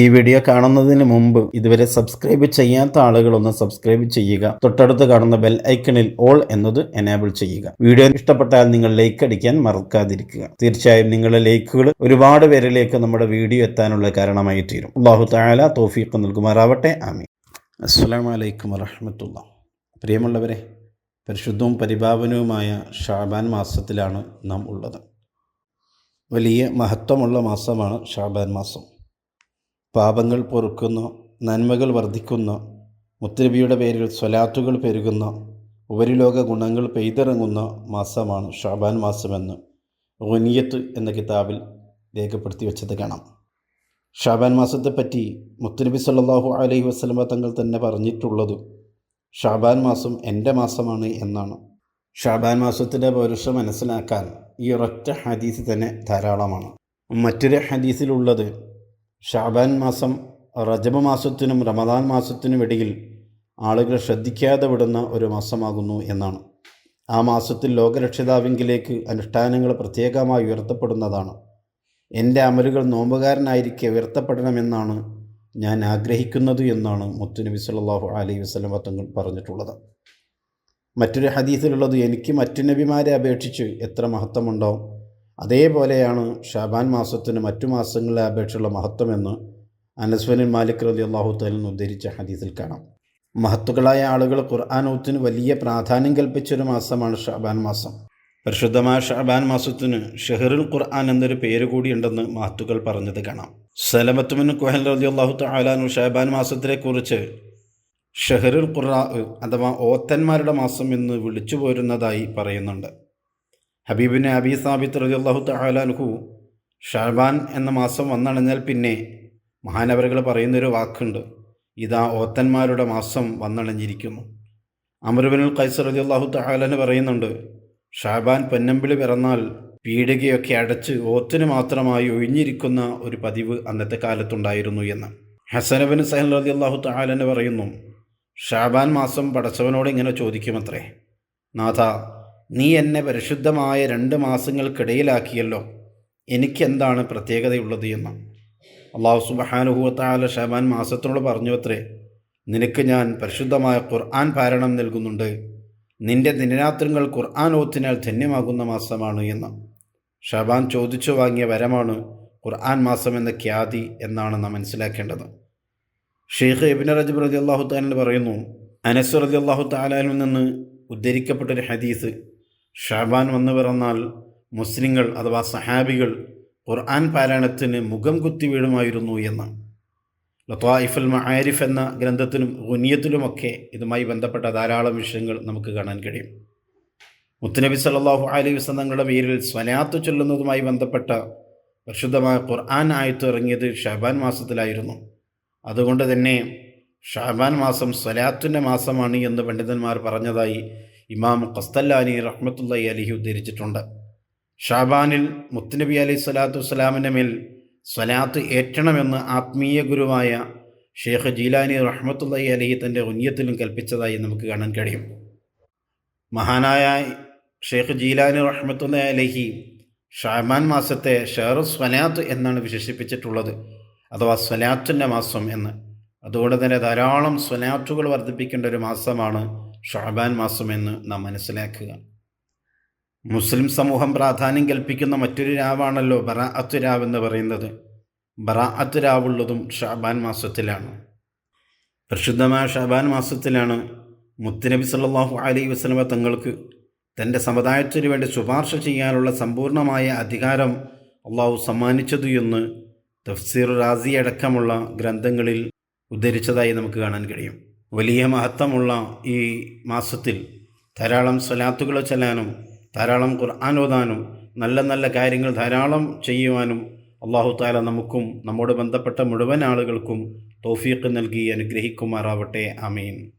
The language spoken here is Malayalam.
ഈ വീഡിയോ കാണുന്നതിന് മുമ്പ് ഇതുവരെ സബ്സ്ക്രൈബ് ചെയ്യാത്ത ആളുകളൊന്ന് സബ്സ്ക്രൈബ് ചെയ്യുക. തൊട്ടടുത്ത് കാണുന്ന ബെൽ ഐക്കണിൽ ഓൾ എന്നത് എനേബിൾ ചെയ്യുക. വീഡിയോ ഇഷ്ടപ്പെട്ടാൽ നിങ്ങൾ ലൈക്ക് അടിക്കാൻ മറക്കാതിരിക്കുക. തീർച്ചയായും നിങ്ങളുടെ ലൈക്കുകൾ ഒരുപാട് പേരിലേക്ക് നമ്മുടെ വീഡിയോ എത്താനുള്ള കാരണമായി തീരും. അള്ളാഹു താല തോഫീഖ് നൽകുമാറാവട്ടെ. ആമി അസ്സാം വലൈക്കും വറഹമത്തുള്ള പ്രിയമുള്ളവരെ പരിശുദ്ധവും പരിഭാവനവുമായ ഷാബാൻ മാസത്തിലാണ് നാം ഉള്ളത്. വലിയ മഹത്വമുള്ള മാസമാണ് ഷാബാൻ മാസം. പാപങ്ങൾ പൊറുക്കുന്നു നന്മകൾ വർദ്ധിക്കുന്നു മുത്തരബിയുടെ പേരിൽ സ്വലാത്തുകൾ പെരുകുന്നു ഉപരിലോക ഗുണങ്ങൾ പെയ്തിറങ്ങുന്ന മാസമാണ് ഷാബാൻ മാസമെന്ന് റൊനിയത്ത് എന്ന കിതാബിൽ രേഖപ്പെടുത്തി വെച്ചത് കാണാം. ഷാബാൻ മാസത്തെപ്പറ്റി മുത്തനബി സല്ലാഹു അലൈഹി വസ്ലമ തങ്ങൾ തന്നെ പറഞ്ഞിട്ടുള്ളത് ഷാബാൻ മാസം എന്റെ മാസമാണ് എന്നാണ്. ഷാബാൻ മാസത്തിന്റെ പൗരുഷം മനസ്സിലാക്കാൻ ഈ ഒരൊറ്റ ഹദീസ് തന്നെ ധാരാളമാണ്. മറ്റൊരു ഹദീസിലുള്ളത് ഷാബാൻ മാസം റജബ് മാസത്തിനും റമദാൻ മാസത്തിനും ഇടയിൽ ആളുകൾ ശ്രദ്ധിക്കാതെ വിടുന്ന ഒരു മാസമാകുന്നു എന്നാണ്. ആ മാസത്തിൽ ലോകരക്ഷിതാവിങ്കിലേക്ക് അനുഷ്ഠാനങ്ങൾ പ്രത്യേകമായി ഉയർത്തപ്പെടുന്നതാണ്. എന്റെ അമലുകൾ നോമ്പുകാരനായിരിക്കെ ഉയർത്തപ്പെടണമെന്നാണ് ഞാൻ ആഗ്രഹിക്കുന്നത് എന്നാണ് മുത്തുനബി സല്ലാഹു അലൈഹി വസ്ലം തങ്ങൾ പറഞ്ഞിട്ടുള്ളത്. മറ്റൊരു ഹദീസിലുള്ളത് എനിക്ക് മറ്റു നബിമാരെ അപേക്ഷിച്ച് എത്ര മഹത്വമുണ്ടാവും അതേപോലെയാണ് ഷാബാൻ മാസത്തിന് മറ്റു മാസങ്ങളെ അപേക്ഷയുള്ള മഹത്വമെന്ന് അനസ്വനിൽ മാലിക് റലി അള്ളാഹു തലിന് ഉദ്ധരിച്ച ഹദീസിൽ കാണാം. മഹത്തുക്കളായ ആളുകൾ ഖുർആൻ ഖുർആാനൂത്തിന് വലിയ പ്രാധാന്യം കൽപ്പിച്ചൊരു മാസമാണ് ഷാബാൻ മാസം. പരിശുദ്ധമായ ഷാബാൻ മാസത്തിന് ഷെഹറുൽ ഖുർആൻ എന്നൊരു പേര് കൂടിയുണ്ടെന്ന് മഹത്തുക്കൾ പറഞ്ഞത് കാണാം. സലമത്തുമിൻ കുഹൽ റലി അള്ളാഹു തലാനു ഷാബാൻ മാസത്തിനെക്കുറിച്ച് ഷെഹറുൽ ഖുറാ അഥവാ ഓത്തന്മാരുടെ മാസം എന്ന് വിളിച്ചു പോരുന്നതായി പറയുന്നുണ്ട്. ഹബീബിനെ അബി സാബിത്ത് റജുല്ലാഹു തഹാലാൽഹു ഷാബാൻ എന്ന മാസം വന്നണഞ്ഞാൽ പിന്നെ മഹാനവറുകൾ പറയുന്നൊരു വാക്കുണ്ട്. ഇതാ ഓത്തന്മാരുടെ മാസം വന്നണഞ്ഞിരിക്കുന്നു. അമർബിനുൽ ഖൈസർ അള്ളാഹു തഹാലന് പറയുന്നുണ്ട് ഷാബാൻ പൊന്നമ്പിളി പിറന്നാൽ പീടികയൊക്കെ അടച്ച് ഓത്തിന് മാത്രമായി ഒഴിഞ്ഞിരിക്കുന്ന ഒരു പതിവ് അന്നത്തെ കാലത്തുണ്ടായിരുന്നു എന്ന്. ഹസനബിൻ സഹൽ റതി അള്ളാഹു തഹാലന് പറയുന്നു ഷാബാൻ മാസം പടച്ചവനോട് ഇങ്ങനെ ചോദിക്കുമത്രേ നാഥ നീ എന്നെ പരിശുദ്ധമായ രണ്ട് മാസങ്ങൾക്കിടയിലാക്കിയല്ലോ. എനിക്കെന്താണ് പ്രത്യേകതയുള്ളത് എന്ന്. അള്ളാഹു സുബഹാനുഹൂത്താല ഷബാൻ മാസത്തിനോട് പറഞ്ഞു അത്രേ നിനക്ക് ഞാൻ പരിശുദ്ധമായ ഖുർആൻ പാരണം നൽകുന്നുണ്ട്. നിന്റെ ദിനരാത്രങ്ങൾ ഖുർആൻ ഓത്തിനാൽ ധന്യമാകുന്ന മാസമാണ് എന്ന്. ഷബാൻ ചോദിച്ചു വാങ്ങിയ വരമാണ് ഖുർആൻ മാസം എന്ന ഖ്യാതി എന്നാണ് നാം മനസ്സിലാക്കേണ്ടത്. ഷെയ്ഖ് എബിൻ റജബ് റതി അള്ളാഹു താലിൽ പറയുന്നു അനസ് റതി അള്ളാഹു താലാലിൽ നിന്ന് ഉദ്ധരിക്കപ്പെട്ടൊരു ഹദീസ് ഷാബാൻ വന്നു പിറന്നാൽ മുസ്ലിങ്ങൾ അഥവാ സഹാബികൾ ഖുർആൻ പാരായണത്തിന് മുഖം കുത്തി വീഴുമായിരുന്നു എന്ന്. ലത്വായിഫുൽ മഹാരിഫ് എന്ന ഗ്രന്ഥത്തിലും ഗുനിയത്തിലുമൊക്കെ ഇതുമായി ബന്ധപ്പെട്ട ധാരാളം വിഷയങ്ങൾ നമുക്ക് കാണാൻ കഴിയും. മുത്തുനബി സല്ലാഹു അലൈഹി വസന്തങ്ങളുടെ പേരിൽ സ്വലാത്ത് ചൊല്ലുന്നതുമായി ബന്ധപ്പെട്ട പരിശുദ്ധമായ ഖുർആൻ ആയത്ത് ഇറങ്ങിയത് ഷാബാൻ മാസത്തിലായിരുന്നു. അതുകൊണ്ട് തന്നെ ഷാബാൻ മാസം സ്വലാത്തിന്റെ മാസമാണ് എന്ന് പണ്ഡിതന്മാർ പറഞ്ഞതായി ഇമാം ഖസ്തല്ലാനി റഹ്മത്തുല്ലായി അലിഹി ഉദ്ധരിച്ചിട്ടുണ്ട്. ഷാബാനിൽ മുത്തുനബി അലൈഹി സ്വലാത്തു വസ്സലാമിന്റെ മേൽ സ്വലാത്ത് ഏറ്റണമെന്ന് ആത്മീയ ഗുരുവായ ഷെയ്ഖ് ജീലാനി റഹ്മത്തുല്ലായി അലഹി തന്റെ ഉന്യത്തിലും കൽപ്പിച്ചതായി നമുക്ക് കാണാൻ കഴിയും. മഹാനായ ഷെയ്ഖ് ജീലാനി റഹ്മത്തുള്ള അലഹി ഷാബാൻ മാസത്തെ ഷെഹർ സ്വലാത്ത് എന്നാണ് വിശേഷിപ്പിച്ചിട്ടുള്ളത്. അഥവാ സ്വലാത്തിന്റെ മാസം എന്ന്. അതുകൊണ്ട് തന്നെ ധാരാളം സ്വലാറ്റുകൾ വർദ്ധിപ്പിക്കേണ്ട ഒരു മാസമാണ് ഷാബാൻ മാസമെന്ന് നാം മനസ്സിലാക്കുക. മുസ്ലിം സമൂഹം പ്രാധാന്യം കൽപ്പിക്കുന്ന മറ്റൊരു രാവാണല്ലോ ബറാഅത്ത് രാവ് എന്ന് പറയുന്നത്. ബറാഅത്ത് രാവുള്ളതും ഷാബാൻ മാസത്തിലാണ്. പരിശുദ്ധമായ ഷാബാൻ മാസത്തിലാണ് മുത്തുനബി സല്ലാഹു അലൈ വസ്ലമ തങ്ങൾക്ക് തന്റെ സമുദായത്തിനു വേണ്ടി ശുപാർശ ചെയ്യാനുള്ള സമ്പൂർണമായ അധികാരം അള്ളാഹു സമ്മാനിച്ചതു എന്ന് തഫ്സീർ റാസി അടക്കമുള്ള ഗ്രന്ഥങ്ങളിൽ ഉദ്ധരിച്ചതായി നമുക്ക് കാണാൻ കഴിയും. വലിയ മഹത്വമുള്ള ഈ മാസത്തിൽ ധാരാളം സ്വലാത്തുകൾ ചെല്ലാനും ധാരാളം ഖുർആൻ ഓതാനും നല്ല നല്ല കാര്യങ്ങൾ ധാരാളം ചെയ്യുവാനും അള്ളാഹു താല നമുക്കും നമ്മോട് ബന്ധപ്പെട്ട മുഴുവൻ ആളുകൾക്കും തോഫീക്ക് നൽകി അനുഗ്രഹിക്കുമാറാവട്ടെ. അമീൻ